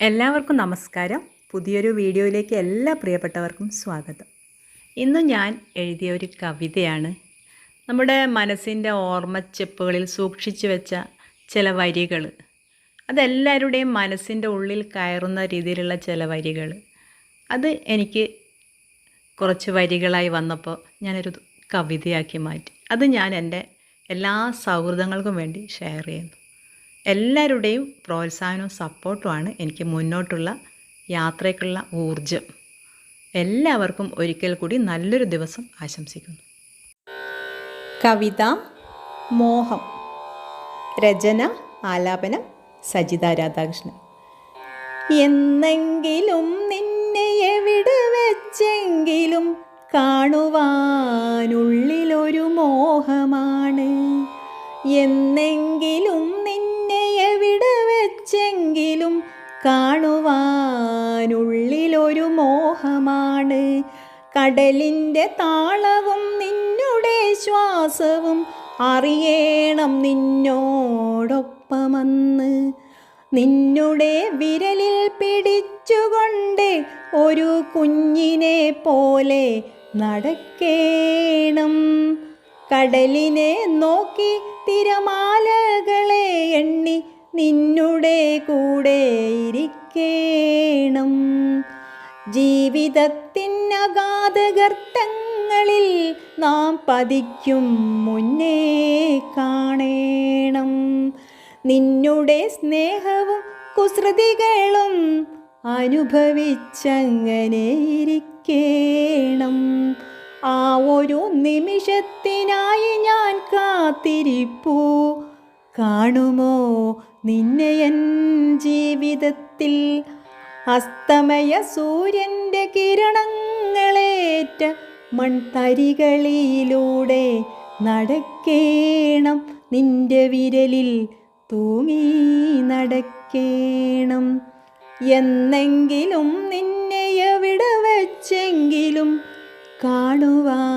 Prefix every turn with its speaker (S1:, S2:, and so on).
S1: എല്ലാവർക്കും നമസ്കാരം. പുതിയൊരു വീഡിയോയിലേക്ക് എല്ലാ പ്രിയപ്പെട്ടവർക്കും സ്വാഗതം. ഇന്ന് ഞാൻ എഴുതിയ ഒരു കവിതയാണ്. നമ്മുടെ മനസ്സിന്റെ ഓർമ്മച്ചെപ്പുകളിൽ സൂക്ഷിച്ചു വെച്ച ചില വരികൾ. അതെല്ലാവരുടെയും മനസ്സിന്റെ ഉള്ളിൽ കയറുന്ന രീതിയിലുള്ള ചില വരികൾ. അത് എനിക്ക് കുറച്ച് വരികളായി വന്നപ്പോൾ ഞാനൊരു കവിതയാക്കി മാറ്റി. അത് ഞാൻ എന്റെ എല്ലാ സൗഹൃദങ്ങൾക്കും വേണ്ടി ഷെയർ ചെയ്യുന്നു. എല്ലാവരുടെയും പ്രോത്സാഹനവും സപ്പോർട്ടുമാണ് എനിക്ക് മുന്നോട്ടുള്ള യാത്രയ്ക്കുള്ള ഊർജം എല്ലാവർക്കും ഒരിക്കൽ കൂടി നല്ലൊരു ദിവസം ആശംസിക്കുന്നു. കവിത മോഹം രചന ആലാപനം സജിത രാധാകൃഷ്ണൻ. എന്നെങ്കിലും നിന്നെ എവിടെ വെച്ചെങ്കിലും കാണുവാനുള്ളിലൊരു മോഹമാണ്. എന്നെങ്കിലും കാണുവാനുള്ളിലൊരു മോഹമാണ്. കടലിന്റെ താളവും നിന്നുടെ ശ്വാസവും അറിയണം നിന്നോടൊപ്പമെന്ന്. നിന്നുടെ വിരലിൽ പിടിച്ചുകൊണ്ട് ഒരു കുഞ്ഞിനെ പോലെ നടക്കേണം. കടലിനെ നോക്കി തിരമാലകളെ എണ്ണി നിന്നുടെ കൂടെ ഇരിക്കേണം ജീവിതത്തിനഗാധഗർത്തങ്ങളിൽ നാം പതിക്കും മുന്നേ കാണേണം. നിന്നുടെ സ്നേഹവും കുസൃതികളും അനുഭവിച്ചങ്ങനെ ഇരിക്കേണം ആ ഒരു നിമിഷത്തിനായി ഞാൻ കാത്തിരിപ്പൂ. കാണുമോ നിന്നെ എൻ ജീവിതത്തിൽ? അസ്തമയ സൂര്യന്റെ കിരണങ്ങളേറ്റ മൺതരികളിലൂടെ നടക്കേണം. നിന്റെ വിരലിൽ തൂങ്ങി നടക്കേണം. എന്നെങ്കിലും നിന്നെ എവിടെ വെച്ചെങ്കിലും കാണുവാൻ